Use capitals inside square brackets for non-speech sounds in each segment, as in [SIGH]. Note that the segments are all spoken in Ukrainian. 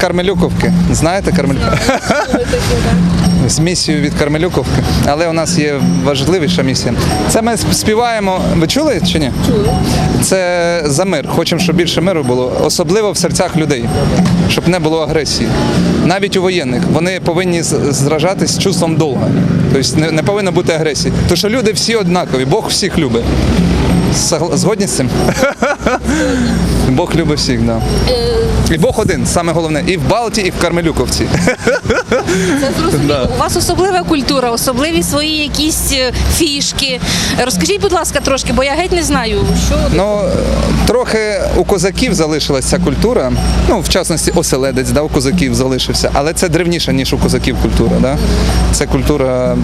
Кармелюковки. Знаєте Кармелюковку? [LAUGHS] З місією від Кармелюковки. Але у нас є важливіша місія. Це ми співаємо. Ви чули чи ні? Чули. Це за мир. Хочемо, щоб більше миру було, особливо в серцях людей, щоб не було агресії. Навіть у воєнних вони повинні зражатись з чувством долга. Тобто не, не повинно бути агресії. Тому що люди всі однакові, Бог всіх любить. Згодні з цим? Бог любить всіх, так. Да. І Бог один, саме головне, і в Балті, і в Кармелюковці. Це зрозуміло. У вас особлива культура, особливі свої якісь е, фішки. Розкажіть, будь ласка, трошки, бо я геть не знаю, що Ну, трохи у козаків залишилася ця культура. Ну, в частності, оселедець, да, у козаків залишився. Але це древніша, ніж у козаків культура. Да? Це культура.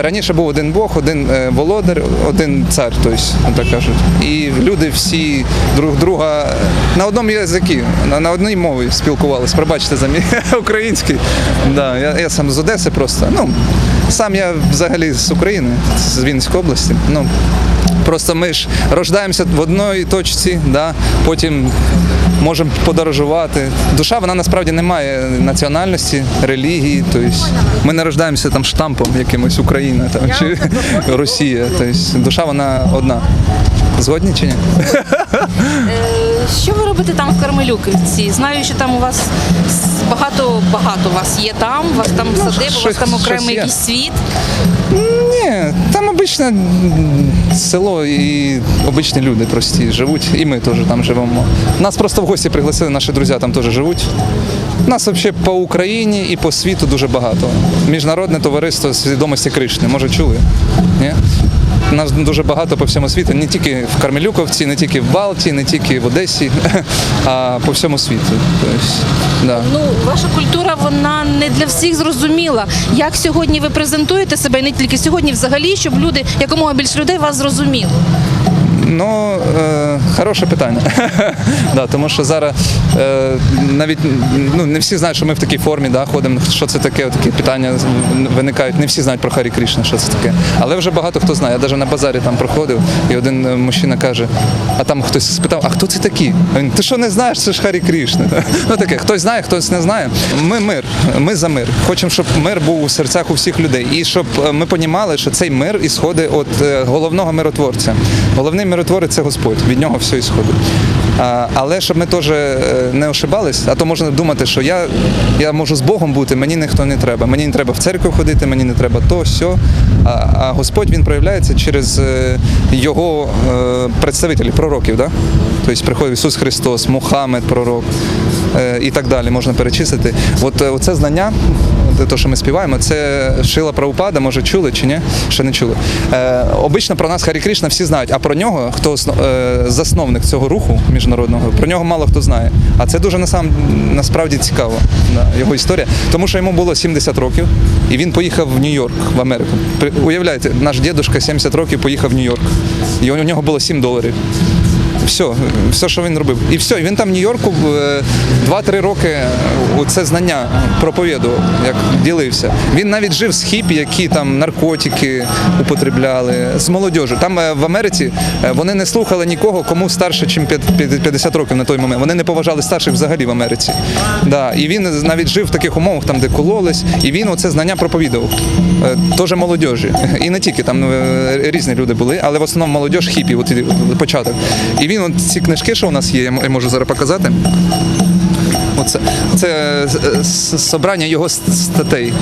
Раніше був один Бог, один е, володар, один цар, тобто, так кажуть. І люди всі друг друга на одному язикі, на, на одній мові спілкувалися. Пробачте за мій [LAUGHS] український. Да, я, я сам з Одеси просто. Ну, сам я взагалі з України, з Вінницької області. Ну, Просто ми ж рождаємося в одній точці, да? потім можемо подорожувати. Душа вона насправді не має національності, релігії. Тобто ми не рождаємося там штампом якимось Україна там, чи [LAUGHS] Росія. Тобто душа вона одна. Згодні чи ні? Що ви робите там в Кармелюківці? Знаю, що там у вас багато багато вас є там, у вас там садиба, у вас там окремий якийсь світ. Ні, там обичне село і обичні люди прості живуть, і ми теж там живемо. Нас просто в гості пригласили, наші друзі там теж живуть. Нас взагалі по Україні і по світу дуже багато. Міжнародне товариство свідомості Кришни, може чули? Ні? Нас дуже багато по всьому світу, не тільки в Кармелюковці, не тільки в Балті, не тільки в Одесі, [LAUGHS] а по всьому світу. Тобто, да. Ну, ваша культура вона не для всіх зрозуміла. Як сьогодні ви презентуєте себе, і не тільки сьогодні, взагалі, щоб люди, якомога більше людей вас зрозуміли. Ну, е, хороше питання. [LAUGHS] да, тому що зараз е, навіть ну, не всі знають, що ми в такій формі да, ходимо. Що це таке? Такі питання виникають. Не всі знають про Харі Крішна, що це таке. Але вже багато хто знає. Я навіть на базарі там проходив, і один е, мужчина каже, а там хтось спитав, а хто це такі? А Він, ти що не знаєш, це ж Харі Крішна. [LAUGHS] ну таке, хтось знає, хтось не знає. Ми мир, ми за мир. Хочемо, щоб мир був у серцях у всіх людей. І щоб е, ми понімали, що цей мир ісходить від е, головного миротворця. Головний миротворець це Господь, від нього все ісходить. А, але щоб ми теж е, не ошибались, а то можна думати, що я, я можу з Богом бути, мені ніхто не треба. Мені не треба в церкву ходити, мені не треба то, сьо. А, Господь він проявляється через е, його е, представителів, пророків. Да? Тобто приходить Ісус Христос, Мухаммед, пророк і так далі, можна перечислити. От е, оце знання. Те, що ми співаємо, це Шила Праупада, може чули чи ні? Ще не чули. Е, обично про нас Харі Кришна всі знають, а про нього, хто е, засновник цього руху міжнародного, про нього мало хто знає. А це дуже насам, насправді цікаво, його історія. Тому що йому було 70 років, і він поїхав в Нью-Йорк, в Америку. При- Уявляєте, наш дідусь 70 років поїхав в Нью-Йорк. І у нього було 7 доларів. Все, все, що він робив. І все, він там в Нью-Йорку е, 2-3 роки це знання проповідував, як ділився. Він навіть жив з хіпі, які там наркотики употребляли, з молодіжю. Там е, в Америці е, вони не слухали нікого, кому старше, ніж 50 років на той момент. Вони не поважали старших взагалі в Америці. Да. І він навіть жив в таких умовах, там, де кололись, і він оце знання проповідував. Е, Теж молодіжі. І не тільки там е, різні люди були, але в основному молодіж хіпі, от початок. І він от ці книжки, що у нас є, я можу зараз показати. Оце це е, собрання його статей.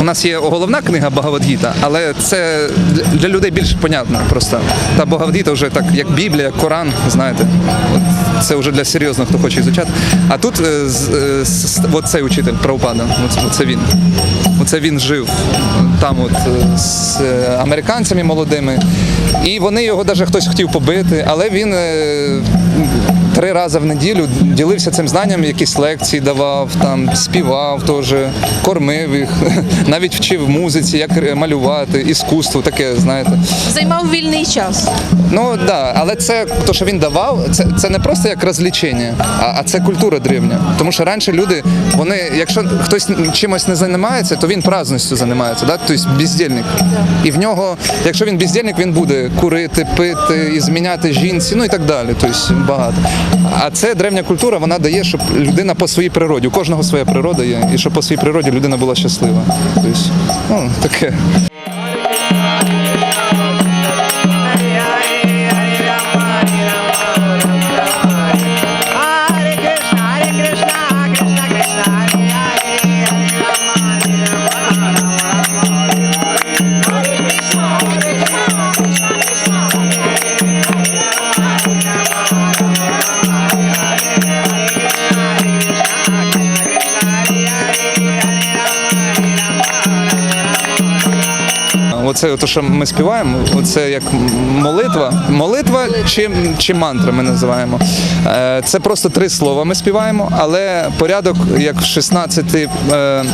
У нас є головна книга Багавадгіта, але це для- людей більш понятно просто. Та Багавадгіта вже так, як Біблія, Коран, знаєте. От це вже для серйозного, хто хоче ізучати. А тут е, е, от цей учитель Правопада, оце він. Оце він жив там от з американцями молодими. І вони його навіть хтось хотів побити, але він е, три рази в неділю ділився цим знанням, якісь лекції давав, там співав теж, кормив їх, [LAUGHS] навіть вчив музиці, як малювати, іскусство, таке, знаєте. Займав вільний час. Ну так, да, але це то, що він давав, це, це не просто як розвлечення, а, а це культура древня. Тому що раніше люди, вони, якщо хтось чимось не займається, то він праздністю займається, да? тобто бездільник. І в нього, якщо він бездільник, він буде курити, пити, і зміняти жінці, ну і так далі. Тобто багато. А це древня культура, вона дає, щоб людина по своїй природі, у кожного своя природа є, і щоб по своїй природі людина була щаслива. Тобто, ну, таке. Оце те, що ми співаємо, це як молитва. Молитва чи, чи мантра ми називаємо. Е, Це просто три слова ми співаємо, але порядок як в 16, е,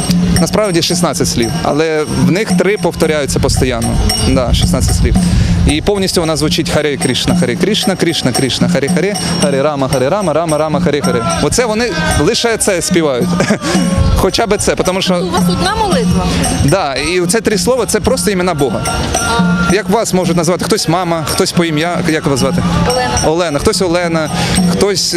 насправді 16 слів, але в них три повторяються постійно. Да, 16 слів. І повністю вона звучить Харе Кришна, Харе Кришна, Кришна, Кришна, Харе Харе, Харе Рама, Харе Рама, Рама, Рама, Харе Харе. Оце вони лише це співають. [LAUGHS] Хоча б це, тому що У вас одна молитва? Да, і це три слова це просто імена Бога. Як вас можуть назвати? Хтось мама, хтось по ім'я, як вас звати? Олена. Олена, хтось Олена, хтось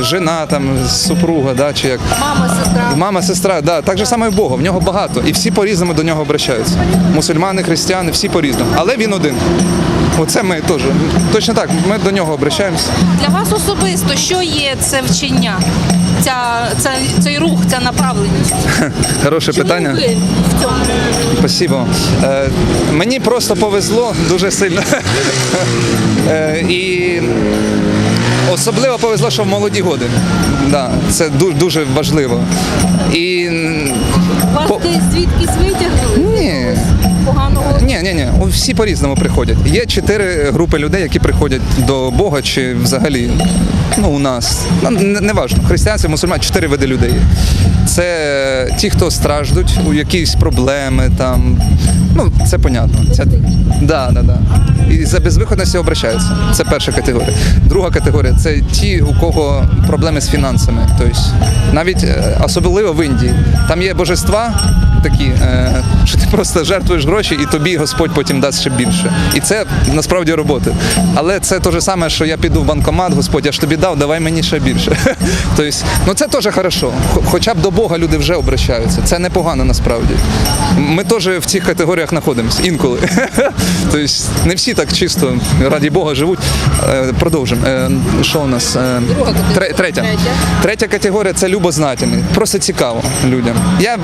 жена, там, супруга, да, чи як. Мама, сестра. Мама, сестра, да, так же саме і Бога, в нього багато. І всі по-різному до нього обращаються. Мусульмани, християни, всі по-різному. Але він один. Оце ми теж. Точно так, ми до нього обращаємося. Для вас особисто, що є це вчення? Ця, ця, цей рух, ця направленість? [LAUGHS] Хороше питання. Ви в цьому? Спасибо. Е, мені просто повезло дуже сильно. [LAUGHS] Е, і особливо повезло, що в молоді годи. Да, це дуже, дуже важливо. І Вас По- звідкись витягнули? Ні. Ні, ні, всі по-різному приходять. Є чотири групи людей, які приходять до Бога чи взагалі ну, у нас. Ну, не, не важно. Християнці, мусульмани, чотири види людей. Це ті, хто страждуть, у якісь проблеми там. Ну, це понятно. Це, да, да, да. І за безвиходності обращаються. Це перша категорія. Друга категорія це ті, у кого проблеми з фінансами. Тобто, навіть е, особливо в Індії. Там є божества такі, е, що ти просто жертвуєш гроші, і тобі Господь потім дасть ще більше. І це насправді робота. Але це те ж саме, що я піду в банкомат, Господь, я ж тобі дав, давай мені ще більше. [LAUGHS] Тобто, ну це теж хорошо. Хоча б до Бога люди вже обращаються. Це непогано насправді. Ми теж в цих категоріях знаходимося інколи. [LAUGHS] Тобто не всі так чисто раді Бога живуть. Е, Продовжимо. Е, Що у нас? Е. Третя. Третя категорія це любознательний. Просто цікаво людям. Я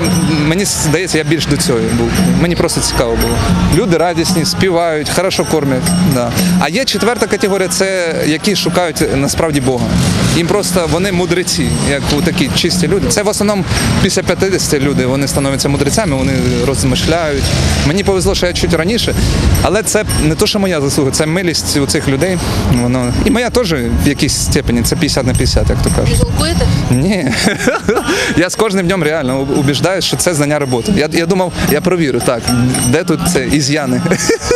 мені здається, я більш до цього був. Мені просто цікаво було. Люди радісні, співають, хорошо кормять. Да. А є четверта категорія, це які шукають насправді Бога. Їм просто вони мудреці, як у такі чисті люди. Це в основному після 50 люди вони становляться мудрецями, вони розмишляють. Мені повезло, що я чуть раніше, але це не то, що моя заслуга, це милість у цих людей. Воно і моя теж в якійсь степені, це 50 на 50, як то кажуть. Ні. [LAUGHS] я з кожним днем реально убіждаюсь, що це знання роботи. Я, я думав, я провірю, так, де тут це із'яни.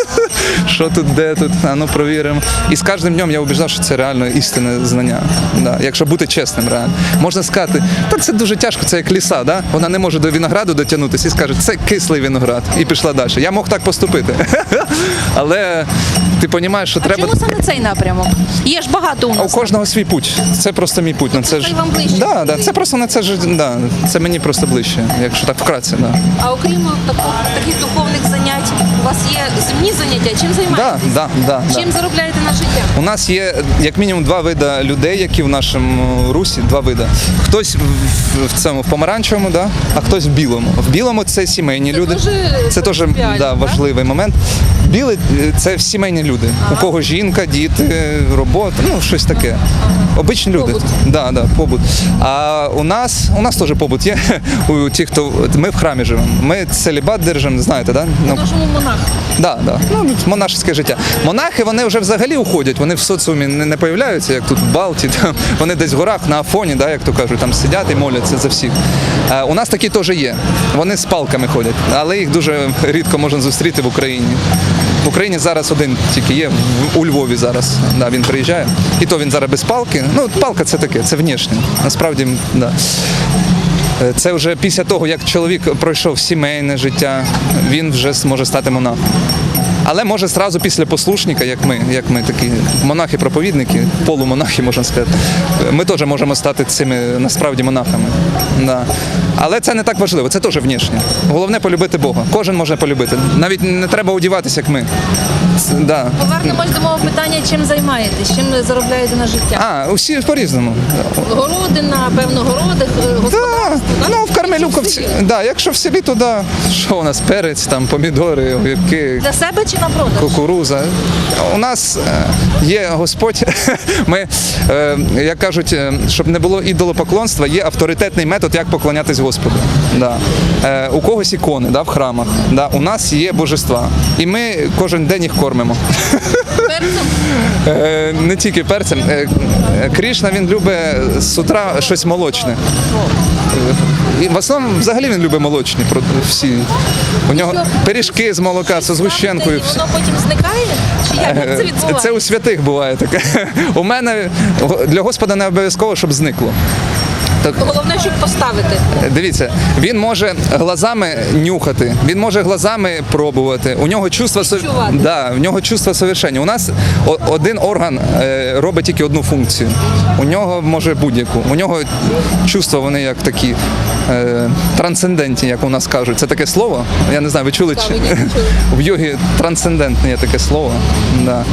[LAUGHS] що тут, де тут, а ну провіримо. І з кожним днем я убіждав, що це реально істинне знання. Да. Якщо бути чесним, реально. Можна сказати, та це дуже тяжко, це як ліса, да? вона не може до винограду дотягнутися і скаже, це кислий виноград. І пішла далі. Я мог так поступити. [LAUGHS] Але ти розумієш, що А треба. чому саме цей напрямок? Є ж багато у А у кожного свій путь. Це просто мій путь. На це ж вам ближче. да, да, це просто на це ж да, це мені просто ближче, якщо так вкратце. Да. А окрім тако- таких духовних занять, у вас є земні заняття? Чим Да, займаєтесь? да, да, да. Чим заробляєте на життя? У нас є як мінімум два види людей, які в нашому русі, два види. Хтось в, в цьому в помаранчевому, да, а хтось в білому. В білому це сімейні Це люди. дуже це теж да, важливий момент. Білий е, це сімейні люди. У кого жінка, діти, робота, ну щось таке. Обичні люди. Побут. Да, да, побут. А у нас у нас теж побут є. [LAUGHS] У тих, хто ми в храмі живемо. Ми целібат держимо, знаєте, да? Ну, Нашому монах. Да, да. Ну, монашеське життя. Монахи вони вже взагалі уходять, вони в соціумі не, не появляються, як тут в Балті. [LAUGHS] Там, вони десь в горах на Афоні, да, як то кажуть, там сидять і моляться за всіх. Е, у нас такі теж є. Вони з палками ходять, але їх дуже рідко можна зустріти в Україні. В Україні зараз один тільки є, у Львові зараз. Да, він приїжджає. І то він зараз без палки. Ну, палка це таке, це внішнє. Насправді, да. Е, Це вже після того, як чоловік пройшов сімейне життя, він вже може стати монахом. Але може зразу після послушника, як ми, як ми такі монахи-проповідники, полумонахи, можна сказати, ми теж можемо стати цими насправді монахами. Да. Але це не так важливо, це теж внішнє. Головне полюбити Бога. Кожен може полюбити. Навіть не треба одіватися, як ми. Да. Повернемось до мого питання, чим займаєтесь, чим заробляєте на життя? А, усі по-різному. Городина, певно, городи, е, Да, так? ну в Кармелюковці. Да, якщо в селі, то да. Що у нас перець, там помідори, огірки, Для себе чи на продаж? кукуруза. У нас е, є Господь. [LAUGHS] Ми, е, як кажуть, е, щоб не було ідолопоклонства, є авторитетний метод, як поклонятись Господу. Да. У когось ікони да, в храмах. Да. У нас є божества. І ми кожен день їх кормимо. [LAUGHS] Перцем? Не тільки перцем. Е, Крішна він любить з утра щось молочне. І в основному взагалі він любить молочні всі. У нього пиріжки з молока, з згущенкою. Воно потім зникає? Чи як Як це Е, відбувається? Це у святих буває таке. [LAUGHS] У мене для Господа не обов'язково, щоб зникло. Так, Головне, щоб поставити. дивіться, він може глазами нюхати, він може глазами пробувати. У нього чувство со- Відчувати. да, в нього чувство совершення. У нас один орган е, робить тільки одну функцію. У нього може будь-яку. У нього чувства вони як такі е, трансцендентні, як у нас кажуть. Це таке слово. Я не знаю, ви чули чи [LAUGHS] в йогі трансцендентне є таке слово. Да.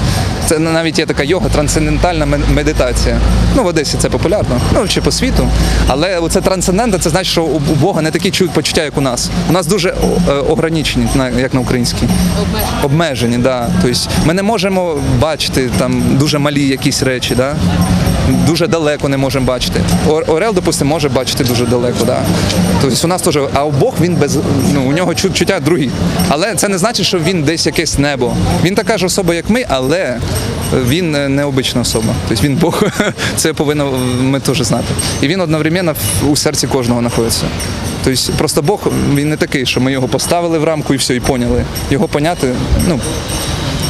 Це навіть є така йога, трансцендентальна медитація. Ну, в Одесі це популярно, ну чи по світу. Але це трансцендентне, це значить, що у Бога не такі чують почуття, як у нас. У нас дуже е, ограничені, як на українській. Обмежені, да. Тобто ми не можемо бачити там дуже малі якісь речі, да? Дуже далеко не можемо бачити. Ор- Орел, допустимо, може бачити дуже далеко. Да? Тобто у нас теж, а Бог він без ну, у нього чуття другі. Але це не значить, що він десь якесь небо. Він така ж особа, як ми, але він е, необична особа. Тобто він Бог, [LAUGHS] це повинно ми теж знати. І він одновременно у серці кожного знаходиться. Тобто просто Бог він не такий, що ми його поставили в рамку і все, і поняли. Його поняти, ну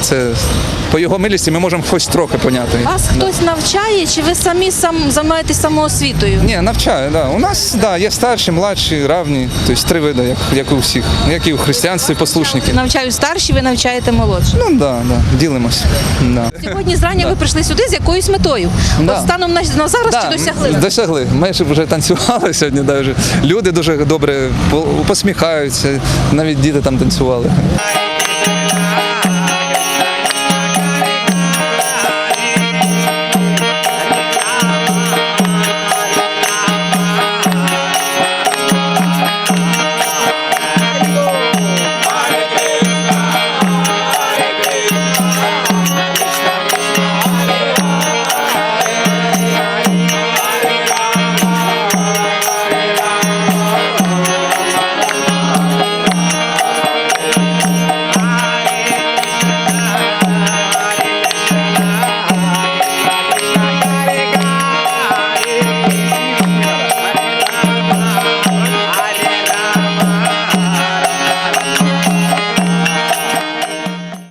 це по його милості ми можемо хоч трохи поняти. Вас Да. хтось навчає, чи ви самі сам займаєтесь самоосвітою? Ні, навчаю, да. У нас да, є старші, младші, равні, тобто три види, як, як у всіх, як і у християнстві, послушники. Навчаю старші, ви навчаєте молодші. Ну да, да, ділимось. Да. Сьогодні зрання ви прийшли сюди з якоюсь метою. Да. От станом на, на зараз Да, чи досягли? Досягли. Ми ж вже танцювали сьогодні. Да, вже. Люди дуже добре по- посміхаються, навіть діти там танцювали.